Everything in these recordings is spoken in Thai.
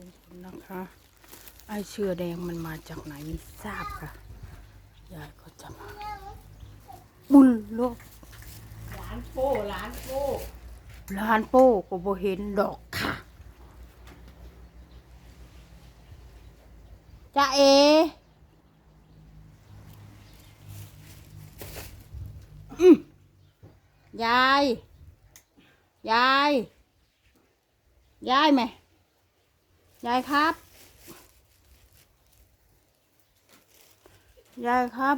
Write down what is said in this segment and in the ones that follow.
ลุงพลนะคะ ไอเชือแดงมันมาจากไหนไม่ทราบค่ะยายก็จะมาบุญลูกร้านโป้ร้านโป้ร้านโป้ก็บ่เห็นดอกค่ะจ้าเออืมยาย ยาย ยายไหม ยายครับ ยายครับ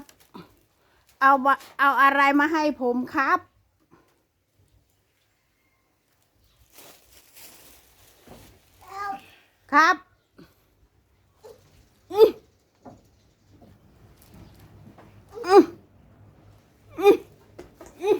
เอาบะเอาอะไรมาให้ผมครับ ครับอื้ออื้ออื้ออื้อ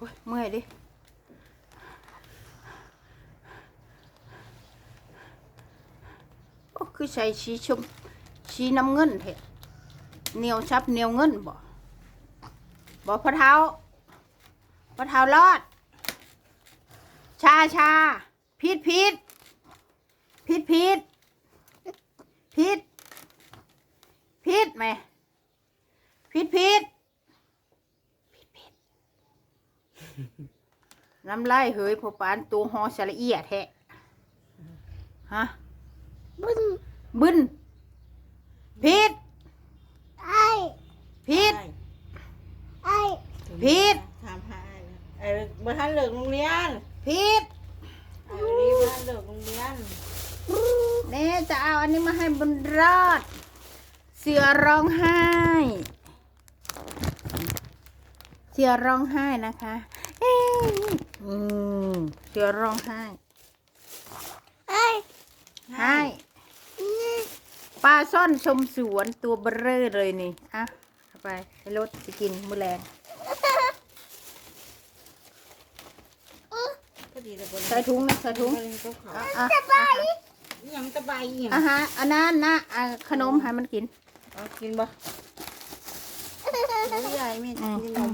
โอ๊ยเมื่อยดิ โอ้คือใส่ชีชมชีน้ำเงินเถอะเหนียวชับเหนียวเงินบ่บ่พะเท้าพะเท้ารอด ชาชาพีดพีดพีดพีดพีดพีดไหมพีดพีดพีดพีด น้ำลายเหยพอปานตัวหอสละเอียดแทะฮะบึนบึนพีดไอ้พีดไอ้ผิดถามหาไอ้นะไอ้บ่ทันเลิกโรงเรียนพีดไอ้นี่บ่ทันเลิกโรงเรียนเน่จะเอาอันนี้มาให้บุญรอด เสือร้องไห้ เสือร้องไห้นะคะเอ้ยอืมเสือร้องไห้ไอ้ให้ปลาซ่อนชมสวนตัวเบรอเลยนี่ อะเอาไปให้รถจะกินมื้อแรงก็ดีแต่บ่ใส่ถุงนะใส่ถุงบ่ได้กับเขาอะอะอิหยังตะไบอิหยังอาหารอันนั้นนะอะขนมให้มันกินเอากินบ่โอ้ยใหญ่แม่อืมกินนม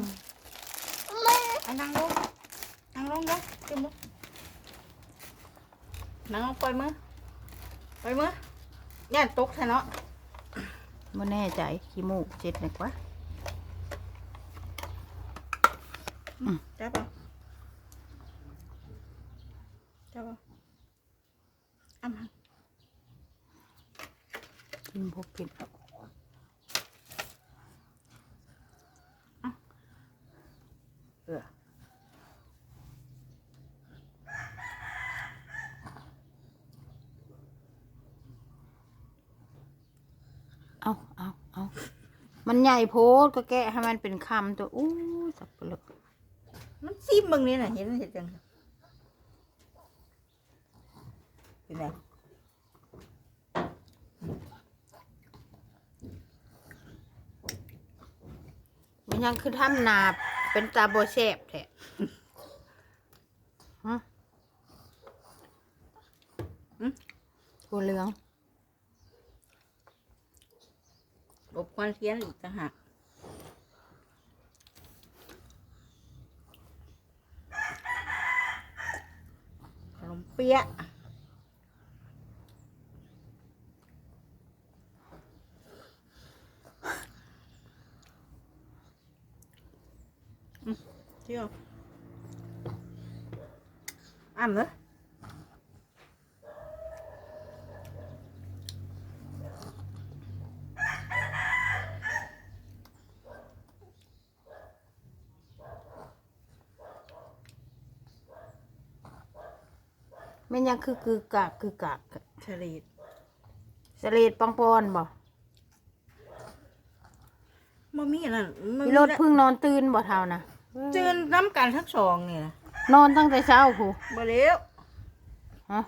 เอานั่งลงนั่ งลงเด้อกินบ่นั่งลงปล่อยมือปล่อยมือย่านตกแท้เนาะไม่แน่ใจขี้มูกเจ็ดเลยกว่าจับเอาจับเอาเอามากินพวกกินเอ เอาเอาเอามันใหญ่โพดก็แกะให้มันเป็นคำตัวอู้สับปะรดมันซิมมึงนี่น่ะเห็นเห็นจังเป็นไงมันยังคือทำนาเป็นตาโบแซบแท้ฮะอืมตัวเหลือง อบควันเทียนอีกต่างหากขนมเปี๊ยะเที่ยวอ่ำเหร มันยังคือคือกากคือกากเฉลีดสเลดปังปอนบ่มันมีนั่นมันพี่มีรถเพึ่งนอนตื่นบ่เท่านะจืนน้ำกันทั้งสองเนี่ยนะนอนตั้งแต่เช้าผูบ่เลี้ยวฮะ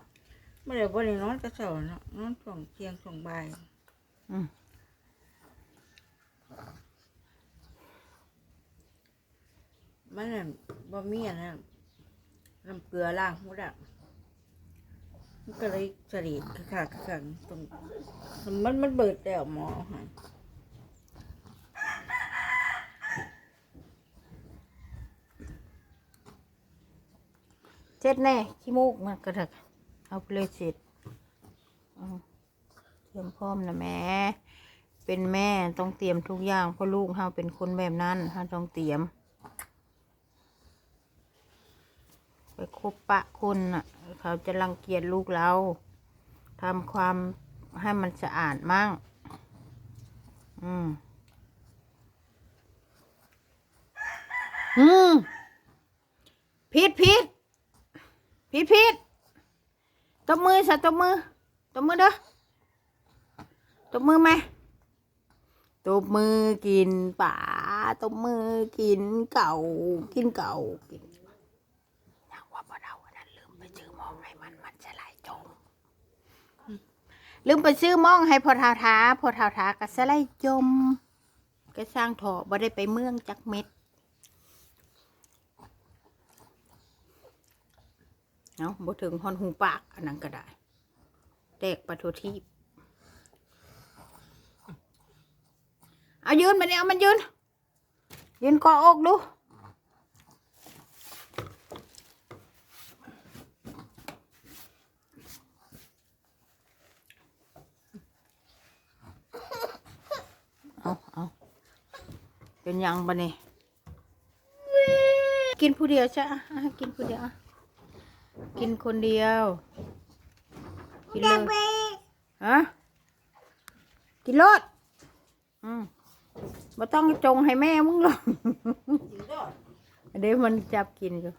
ไม่ได้บ่ได้นอนแต่เช้าเนาะนอนช่วงเที่ยงช่วงบ่ายอืมมันน่ะบ่มีอันนั้นน้ำเกลือล้างหมดอะ มันก็เลยสลีดคือขาคือขันตรงมันมันเบิดแล้วหมอเอาใหาเจ็ดแน่ขี้มูกมันกระเถกเอาไปเลยเสร็จอืมเตรียมพร้อมนะแม่เป็นแม่ต้องเตรียมทุกอย่างเพราะลูกเฮาเป็นคนแบบนั้นเฮาต้องเตรียม ไป คบปะคนน่ะ เขาจะรังเกียจลูกเราทำความให้มันสะอาดมั่ง อืม อืมพิษพิษพิษพิษตบมือสะตบมือตบมือเด้อตบมือไหมตบมือกินป่าตบมือกินเก่า กินเก่ากินนักว่าพอเราอันนั้นลืมไปซื้อมองให้มันมันจะไหลจม ลืมไปซื้อมองให้พอเท้าท้าพอเท้าท้าก็สไลจมก็สร้างถอบ่ได้ไปเมืองจักเม็ดเนาะบ่ถึงฮอนหูปากอันนั้นก็ได้แตกปะโททีเอายืนมาเนี่ยเอามันยืนยืนกออกดู เอาเอา เป็นยังบะเนี่กินผู้เดียวใช่อะกินผู้เดียว กินคนเดียว กินเลยฮะกินรสอืมบ่ต้องจงให้แม่มึงหรอกเดี๋ยวมันจับกินอยู่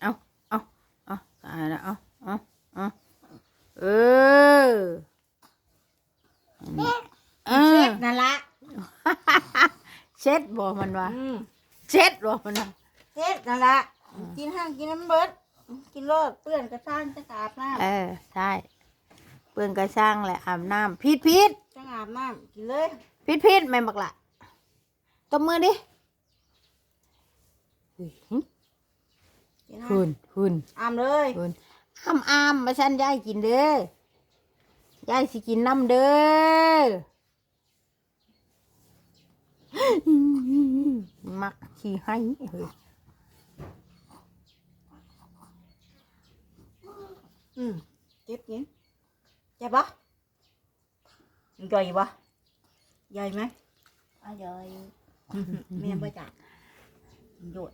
เอาเอาเอาตายแล้วเอา เออเออนั่นละเช็ดบ่มันวะอืมเช็ดบ่มันวะเฮ็ดนั่นละกินห้างกินน้ำเบิดกินโลดเปื้อนกระซ่างจะอาบน้เออใช่เปื้อนกระช่างแหละอาบน้ำพีดพีดำจะอาบน้ำกินเลยพีดพีดแม่บักละตบมือดิอุ๊ยกินห้างหุ่นหุ่นอาบเลยหุ่น อ้ามอ้ามมาฉันยายกินเด้อยายสิกินน้ำเด้อมักขี้ให้เฮ้ยอืมเจ็บกินเจ็บปะใหญ่ปะใหญ่ไหมอร่อยแม่บ่จักโยด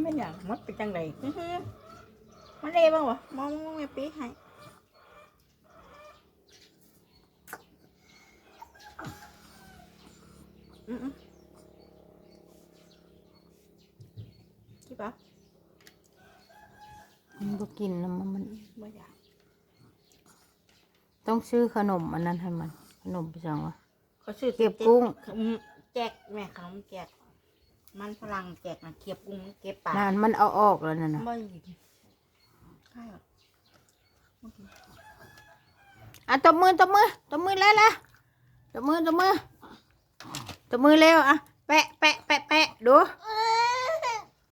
ไม่ อยากมัดไปจังไดมันเล่บ้างวะมองมองแม่ปีให้อืมๆคิดปะมันบ่กินแล้วมันมันบ่อยากต้องซื้อขนมอันนั้นให้มัน ขนมไปจังวะเขาซื้อเก็บกุ้งอืมแจกแม่ขนมแจก มันฝรั่งแจกนะเก็บกุ้งเก็บปลานานมันเอาออกแล้วนั่นน่ะไม่ใช่หรออะตบมือตบมือตบมือแล้วล่ะตบมือตบมือตบมือเร็วอะแปะแปะแปะแปะดูเอ